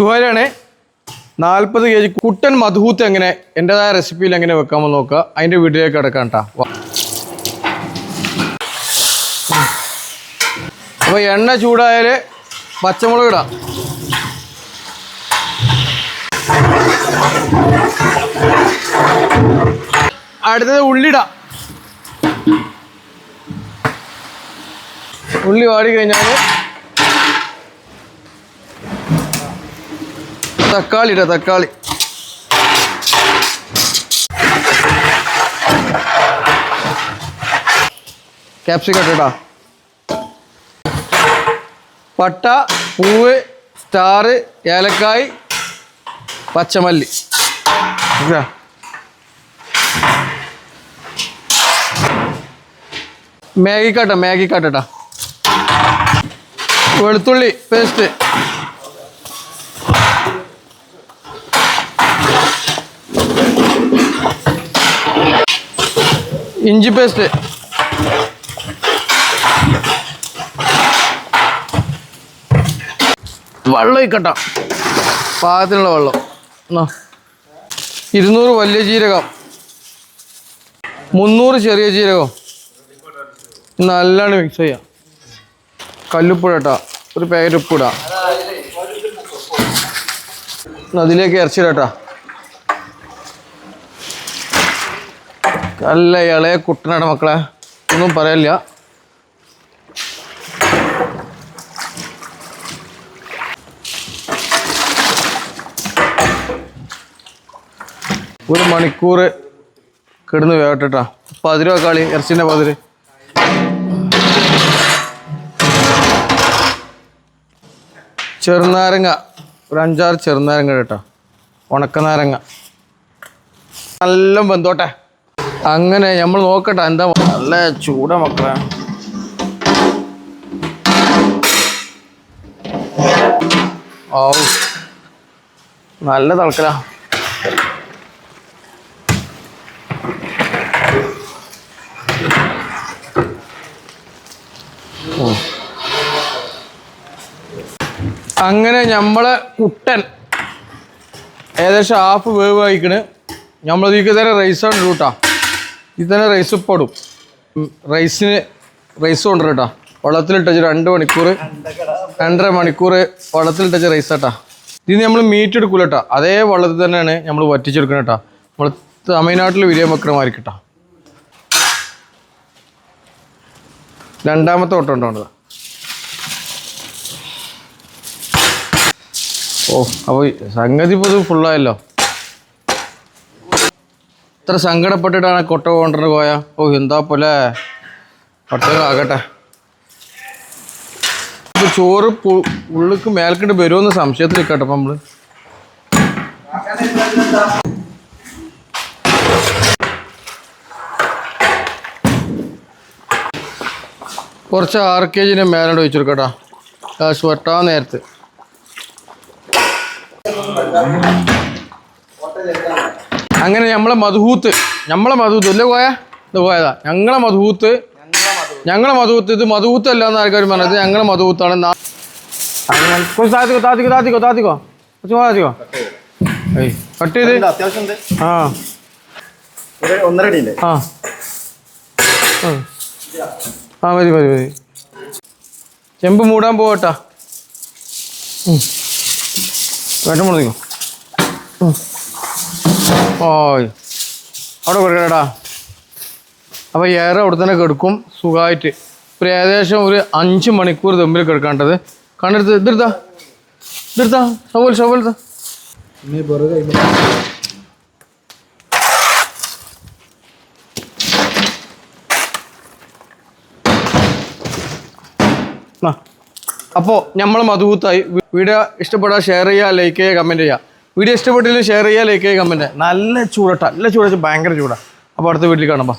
ഷുഹരാണ് നാൽപ്പത് K G കുട്ടൻ മധുഹൂത്ത് എങ്ങനെ എന്റെതായ റെസിപ്പിയിൽ എങ്ങനെ വെക്കാമെന്ന് നോക്കുക. അതിന്റെ വീട്ടിലേക്ക് കിടക്കാം കേട്ടോ അപ്പോൾ എണ്ണ ചൂടായാൽ പച്ചമുളക് ഇടാം. അടുത്തത് ഉള്ളിടാം ഉള്ളി വാടി കഴിഞ്ഞാൽ തക്കാളി ഇടാം തക്കാളി. ക്യാപ്സിക്കം ഇട്ടാ പട്ട പൂവ് സ്റ്റാറ് ഏലക്കായ് പച്ചമല്ലി. മാഗിക്കാട്ട മാഗി കാട്ട മാഗി കാട്ടട്ടാ വെളുത്തുള്ളി പേസ്റ്റ് ഇഞ്ചി പേസ്റ്റ്. വെള്ളം ഇക്കട്ട പാകത്തിനുള്ള വെള്ളം. ഇരുന്നൂറ് വലിയ ജീരകം. മുന്നൂറ് ചെറിയ ജീരകം. നല്ലോണം മിക്സ് ചെയ്യാം. കല്ലുപ്പുഴ ഇട്ടാ ഒരു പാക്കറ്റ് അതിലേക്ക് ഇറച്ചിടാട്ടാ നല്ല ഇളയ കുട്ടനാണ് മക്കളെ. ഒന്നും പറയില്ല. ഒരു മണിക്കൂർ കിടന്ന് വേവട്ടെട്ടാ. പതിരോ കളി ഇറച്ചിന്റെ പതിര്. ചെറുനാരങ്ങ. ഒരു അഞ്ചാറ് ചെറുനാരങ്ങ കേട്ടോ ഉണക്കനാരങ്ങ. നല്ല ബന്ധോട്ടെ അങ്ങനെ നമ്മൾ നോക്കട്ടെ എന്താ നല്ല ചൂട മക്കളെ. ഓ നല്ല തിളക്കല അങ്ങനെ നമ്മളെ കുട്ടൻ ഏകദേശം ഹാഫ് വേവ് ആയിക്കണ് നമ്മളതിലേക്ക് തരം റൈസാണ് ഇടൂട്ടാ ഇത് തന്നെ റൈസ് ഇപ്പോടും റൈസിന് റൈസ് കൊണ്ടുവരും കേട്ടോ വെള്ളത്തിലിട്ടച്ച് രണ്ട് മണിക്കൂർ രണ്ടര മണിക്കൂർ വെള്ളത്തിലിട്ടച്ച് റൈസ് കേട്ടാ ഇത് നമ്മൾ മീറ്റ് എടുക്കൂല കേട്ടോ അതേ വെള്ളത്തിൽ തന്നെയാണ് നമ്മൾ വറ്റിച്ചെടുക്കുന്നത് കേട്ടോ നമ്മൾ തമിഴ്നാട്ടിൽ വിരിയ വെക്കണ മാതിരി കേട്ടോ രണ്ടാമത്തെ ഓട്ടം ഉണ്ടോ ഓ അപ്പോൾ സംഗതി ഇപ്പോൾ ഇത് ഫുള്ളായല്ലോ ഇത്ര സങ്കടപ്പെട്ടിട്ടാണ് കൊട്ട കൊണ്ടുവന്നു പോയ? ഓ എന്താ പോലെ പ്രത്യേകം ആകട്ടെ. ഇപ്പൊ ചോറ് ഉള്ളിക്ക് മേൽക്കിട്ട് വരുമെന്ന് സംശയത്തിൽ നിൽക്കട്ടെ നമ്മൾ. കുറച്ച് ആറ് കെ ജിന് മേലോട്ട് വെച്ചെടുക്കട്ടാ കാശ് വെട്ടാ നേരത്ത്. അങ്ങനെ നമ്മളെ മധുഹൂത്ത് നമ്മളെ മധുഹൂത്ത് അല്ലേ പോയ ഇത് പോയതാ ഞങ്ങളെ മധുഹൂത്ത് ഞങ്ങളെ മധുഹൂത്ത് ഇത് മധുഹൂത്ത് അല്ല എന്ന് ആൾക്കാർ പറഞ്ഞത്? ഞങ്ങളെ മധുഹൂത്താണ്. താത്തിക്കോ താത്തിക്കോ താത്തിക്കോ താത്തിക്കോ. താത്തിക്കോ. ഏയ് കട്ട് ചെയ്ത്. അത്യാവശ്യം ആ. ആ. ആ. മതി മതി മതി. ചെമ്പ് മൂടാൻ പോവട്ടാ. വേട്ടം മുറിക്കോ ഓയ്. അവിടെ കൊടുക്കടാ അപ്പോൾ ഏറെ അവിടെ തന്നെ കിടക്കും സുഖമായിട്ട് ഒരു ഏകദേശം ഒരു അഞ്ച് മണിക്കൂർ തമ്മിൽ കിടക്കേണ്ടത് കണ്ടെടുത്ത് ഇതെടുത്താ ഇതെടുത്താ സവോൽ സവോൽത്താ അപ്പോൾ നമ്മൾ മധുകൂത്തായി വീഡിയോ ഇഷ്ടപ്പെടാൻ ഷെയർ ചെയ്യുക ലൈക്ക് ചെയ്യുക കമന്റ് ചെയ്യുക വീഡിയോ ഇഷ്ടപ്പെട്ടില്ല ഷെയർ ചെയ്യുക ലൈക്ക് ചെയ്യുക കമന്റ് നല്ല ചൂടട്ട നല്ല ചൂടാ ഭയങ്കര ചൂടാണ് അപ്പോൾ അടുത്ത വീട്ടിൽ കാണാം